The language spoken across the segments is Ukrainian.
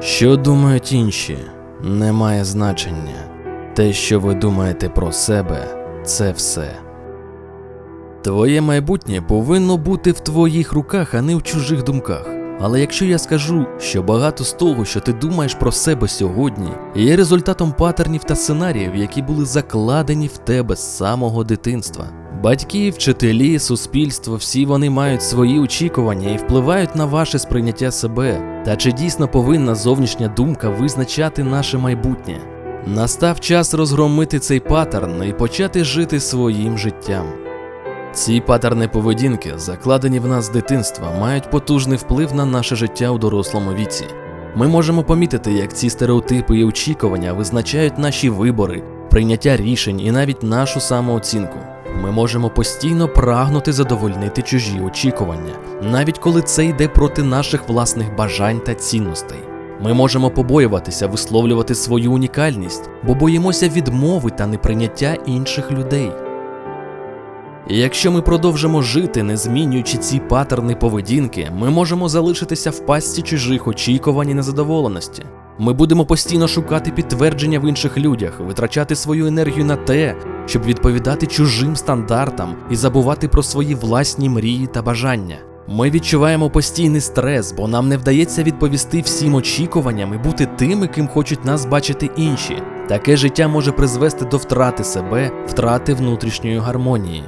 Що думають інші, не має значення. Те, що ви думаєте про себе, це все. Твоє майбутнє повинно бути в твоїх руках, а не в чужих думках. Але якщо я скажу, що багато з того, що ти думаєш про себе сьогодні, є результатом патернів та сценаріїв, які були закладені в тебе з самого дитинства. Батьки, вчителі, суспільство, всі вони мають свої очікування і впливають на ваше сприйняття себе. Та чи дійсно повинна зовнішня думка визначати наше майбутнє? Настав час розгромити цей паттерн і почати жити своїм життям. Ці паттерни поведінки, закладені в нас з дитинства, мають потужний вплив на наше життя у дорослому віці. Ми можемо помітити, як ці стереотипи і очікування визначають наші вибори, прийняття рішень і навіть нашу самооцінку. Ми можемо постійно прагнути задовольнити чужі очікування, навіть коли це йде проти наших власних бажань та цінностей. Ми можемо побоюватися висловлювати свою унікальність, бо боїмося відмови та неприйняття інших людей. І якщо ми продовжимо жити, не змінюючи ці паттерни поведінки, ми можемо залишитися в пастці чужих очікувань і незадоволеності. Ми будемо постійно шукати підтвердження в інших людях, витрачати свою енергію на те, щоб відповідати чужим стандартам і забувати про свої власні мрії та бажання. Ми відчуваємо постійний стрес, бо нам не вдається відповісти всім очікуванням і бути тими, ким хочуть нас бачити інші. Таке життя може призвести до втрати себе, втрати внутрішньої гармонії.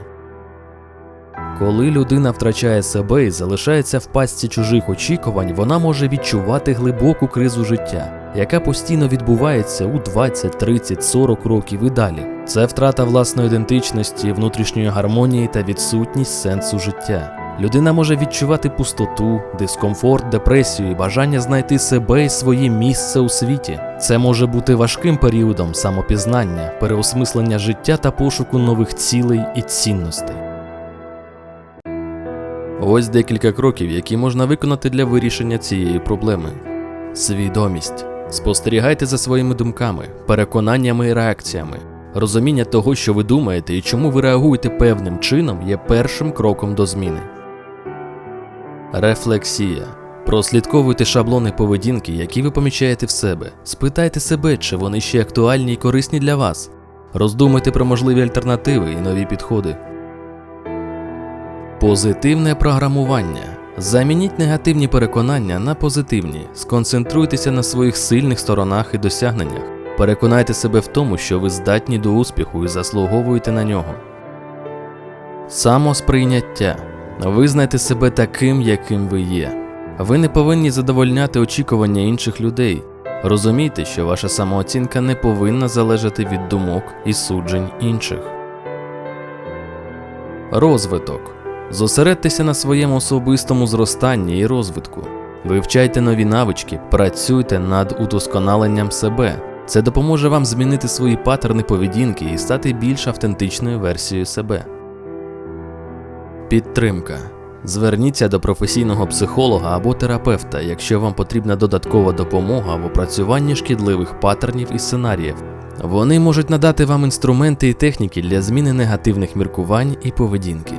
Коли людина втрачає себе і залишається в пастці чужих очікувань, вона може відчувати глибоку кризу життя, яка постійно відбувається у 20, 30, 40 років і далі. Це втрата власної ідентичності, внутрішньої гармонії та відсутність сенсу життя. Людина може відчувати пустоту, дискомфорт, депресію і бажання знайти себе і своє місце у світі. Це може бути важким періодом самопізнання, переосмислення життя та пошуку нових цілей і цінностей. Ось декілька кроків, які можна виконати для вирішення цієї проблеми. Свідомість. Спостерігайте за своїми думками, переконаннями і реакціями. Розуміння того, що ви думаєте і чому ви реагуєте певним чином, є першим кроком до зміни. Рефлексія. Прослідковуйте шаблони поведінки, які ви помічаєте в себе. Спитайте себе, чи вони ще актуальні і корисні для вас. Роздумайте про можливі альтернативи і нові підходи. Позитивне програмування. Замініть негативні переконання на позитивні. Сконцентруйтеся на своїх сильних сторонах і досягненнях. Переконайте себе в тому, що ви здатні до успіху і заслуговуєте на нього. Самосприйняття. Визнайте себе таким, яким ви є. Ви не повинні задовольняти очікування інших людей. Розумійте, що ваша самооцінка не повинна залежати від думок і суджень інших. Розвиток. Зосередьтеся на своєму особистому зростанні і розвитку. Вивчайте нові навички, працюйте над удосконаленням себе. Це допоможе вам змінити свої паттерни поведінки і стати більш автентичною версією себе. Підтримка. Зверніться до професійного психолога або терапевта, якщо вам потрібна додаткова допомога в опрацюванні шкідливих паттернів і сценаріїв. Вони можуть надати вам інструменти і техніки для зміни негативних міркувань і поведінки.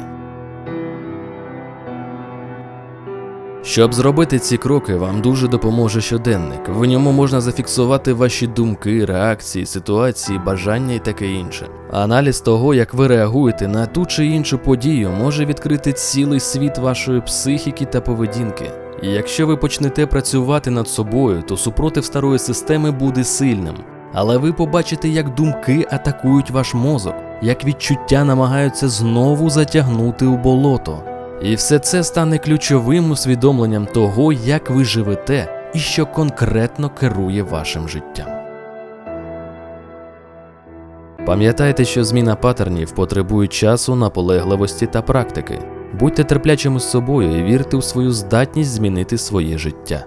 Щоб зробити ці кроки, вам дуже допоможе щоденник. В ньому можна зафіксувати ваші думки, реакції, ситуації, бажання і таке інше. Аналіз того, як ви реагуєте на ту чи іншу подію, може відкрити цілий світ вашої психіки та поведінки. І якщо ви почнете працювати над собою, то супротив старої системи буде сильним. Але ви побачите, як думки атакують ваш мозок, як відчуття намагаються знову затягнути у болото. І все це стане ключовим усвідомленням того, як ви живете і що конкретно керує вашим життям. Пам'ятайте, що зміна паттернів потребує часу, наполегливості та практики. Будьте терплячими з собою і вірте у свою здатність змінити своє життя.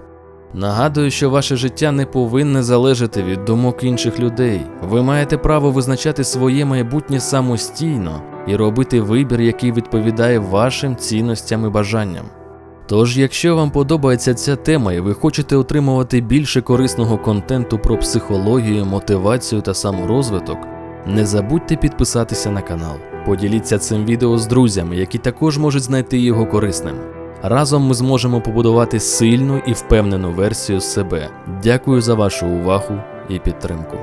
Нагадую, що ваше життя не повинне залежати від думок інших людей. Ви маєте право визначати своє майбутнє самостійно і робити вибір, який відповідає вашим цінностям і бажанням. Тож, якщо вам подобається ця тема і ви хочете отримувати більше корисного контенту про психологію, мотивацію та саморозвиток, не забудьте підписатися на канал. Поділіться цим відео з друзями, які також можуть знайти його корисним. Разом ми зможемо побудувати сильну і впевнену версію себе. Дякую за вашу увагу і підтримку.